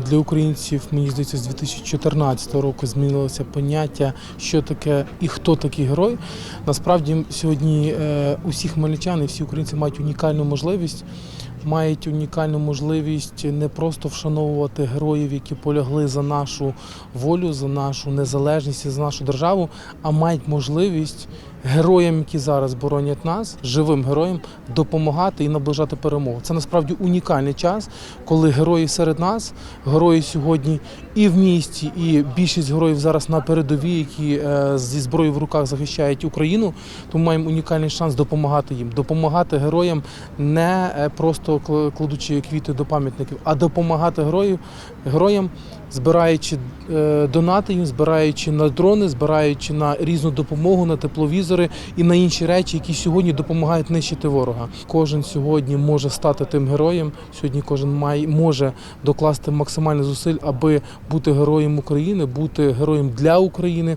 для українців, мені здається, з 2014 року змінилося поняття, що таке і хто такий герой. Насправді сьогодні е, усі хмельничани, всі українці мають унікальну можливість. Мають унікальну можливість не просто вшановувати героїв, які полягли за нашу волю, за нашу незалежність за нашу державу, а мають можливість героям, які зараз боронять нас, живим героям, допомагати і наближати перемогу. Це насправді унікальний час, коли герої серед нас, герої сьогодні і в місті, і більшість героїв зараз на передовій, які е, зі зброєю в руках захищають Україну. Тому маємо унікальний шанс допомагати їм, допомагати героям не е, просто кла- кладучи квіти до пам'ятників, а допомагати героїв, героям, збираючи е, донати їм, збираючи на дрони, збираючи на різну допомогу, на тепловізори і на інші речі, які сьогодні допомагають нищити ворога. Кожен сьогодні може стати тим героєм. Сьогодні кожен має може докласти максимальних зусиль, аби бути героєм України, бути героєм для України.